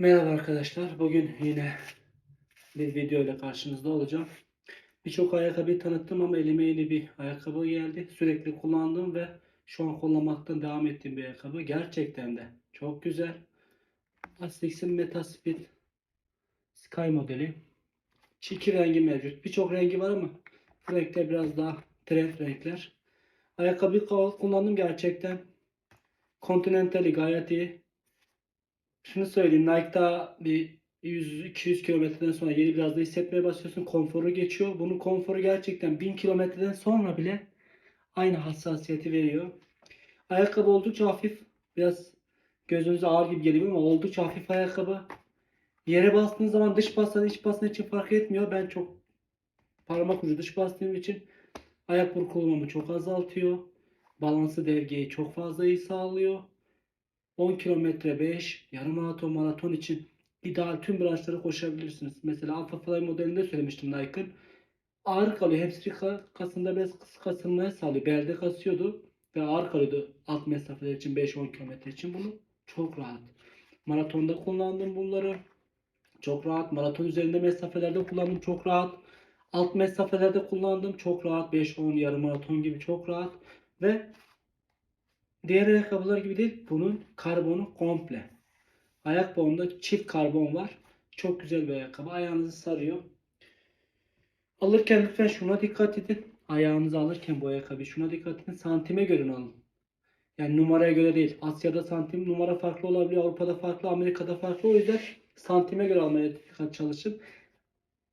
Merhaba arkadaşlar. Bugün yine bir video ile karşınızda olacağım. Birçok ayakkabıyı tanıttım ama elime yeni bir ayakkabı geldi. Sürekli kullandığım ve şu an kullanmaktan devam ettiğim bir ayakkabı. Gerçekten de çok güzel. Asics'in Metaspeed Sky modeli. İki rengi mevcut. Birçok rengi var ama bu renkler biraz daha trend renkler. Ayakkabıyı kullandım gerçekten. Continental'i gayet iyi. Şunu söyleyeyim Nike'da bir 100-200 kilometreden sonra yeri biraz da hissetmeye başlıyorsun. Konforu geçiyor. Bunun konforu gerçekten 1000 kilometreden sonra bile aynı hassasiyeti veriyor. Ayakkabı oldukça hafif. Biraz gözünüze ağır gibi geliyor ama oldukça hafif ayakkabı. Yere bastığınız zaman dış basla iç basla için fark etmiyor. Ben çok parmak ucu dış bastığım için ayak burkulmamı çok azaltıyor. Balansı dengeyi çok fazla iyi sağlıyor. 10 kilometre 5, yarım maraton, maraton için ideal tüm branşları koşabilirsiniz. Mesela Alpha Fly modelinde söylemiştim Nike'ın. Ağır kalıyor. Hamstring ka- kasında biraz kıs- kasılmaya sağlıyor. Belde kasıyordu ve ağır kalıyordu alt mesafeler için 5-10 kilometre için. Bunu çok rahat. Maratonda kullandım bunları. Çok rahat. Maraton üzerinde mesafelerde kullandım. Çok rahat. Alt mesafelerde kullandım. Çok rahat. 5-10 yarım maraton gibi çok rahat. Ve Diğer ayakkabılar gibi değil. Bunun karbonu komple. Ayak bağında çift karbon var. Çok güzel bir ayakkabı. Ayağınızı sarıyor. Alırken lütfen şuna dikkat edin. Ayağınızı alırken bu ayakkabıyı şuna dikkat edin. Santime göre alın. Yani numaraya göre değil. Asya'da santim numara farklı olabiliyor. Avrupa'da farklı, Amerika'da farklı. O yüzden santime göre almaya dikkat çalışın.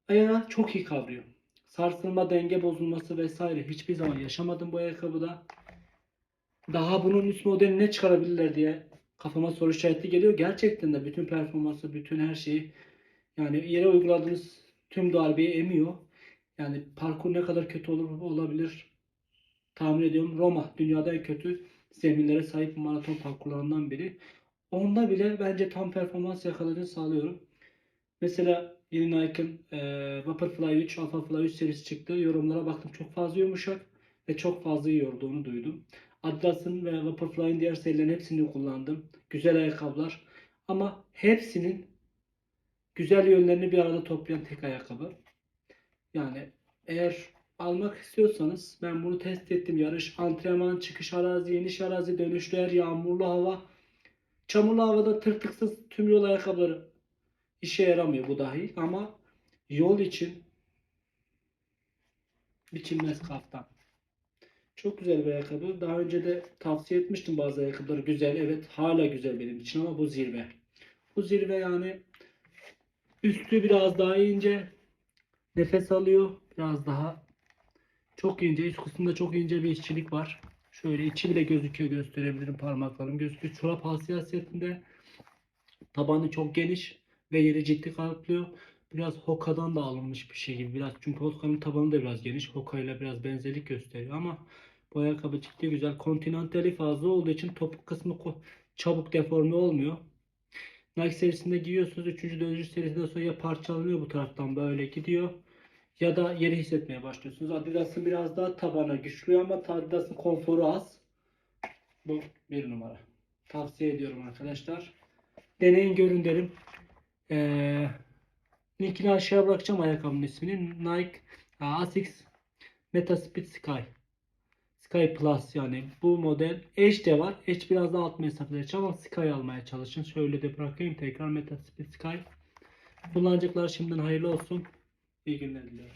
Ayağı çok iyi kavruyor. Sarsılma, denge bozulması vesaire hiçbir zaman yaşamadım bu ayakkabıda daha bunun üst modelini ne çıkarabilirler diye kafama soru işareti geliyor. Gerçekten de bütün performansı, bütün her şeyi yani yere uyguladığınız tüm darbeyi emiyor. Yani parkur ne kadar kötü olur olabilir tahmin ediyorum. Roma dünyada en kötü zeminlere sahip maraton parkurlarından biri. Onda bile bence tam performans yakaladığını sağlıyorum. Mesela yeni Nike'ın e, Vaporfly 3, Alpha Fly 3 serisi çıktı. Yorumlara baktım çok fazla yumuşak ve çok fazla iyi duydum. Adidas'ın ve Vaporfly'ın diğer serilerin hepsini kullandım. Güzel ayakkabılar. Ama hepsinin güzel yönlerini bir arada toplayan tek ayakkabı. Yani eğer almak istiyorsanız ben bunu test ettim. Yarış, antrenman, çıkış arazi, iniş arazi, dönüşler, yağmurlu hava. Çamurlu havada tırtıksız tüm yol ayakkabıları işe yaramıyor bu dahi. Ama yol için biçilmez kaftan. Çok güzel bir ayakkabı. Daha önce de tavsiye etmiştim bazı ayakkabıları. Güzel. Evet hala güzel benim için ama bu zirve. Bu zirve yani üstü biraz daha ince. Nefes alıyor. Biraz daha çok ince. Üst kısmında çok ince bir işçilik var. Şöyle içi bile gözüküyor gösterebilirim parmaklarım gözüküyor. Çorap hassasiyetinde tabanı çok geniş ve yeri ciddi kaplıyor. Biraz Hoka'dan da alınmış bir şey gibi. Biraz çünkü Hoka'nın tabanı da biraz geniş. Hoka ile biraz benzerlik gösteriyor ama bu ayakkabı ciddi güzel. Continental'i fazla olduğu için topuk kısmı çabuk deforme olmuyor. Nike serisinde giyiyorsunuz. 3. 4. serisinden sonra ya parçalanıyor bu taraftan böyle gidiyor. Ya da yeri hissetmeye başlıyorsunuz. Adidas'ın biraz daha tabanı güçlü ama Adidas'ın konforu az. Bu bir numara. Tavsiye ediyorum arkadaşlar. Deneyin görün derim. Ee, linkini aşağıya bırakacağım ayakkabının ismini. Nike Asics Metaspeed Sky. Sky Plus yani bu model Edge de var. Edge biraz daha alt mesafeler için ama Sky almaya çalışın. Şöyle de bırakayım tekrar Metaspeed Sky. Kullanacaklar şimdiden hayırlı olsun. İyi günler diliyorum.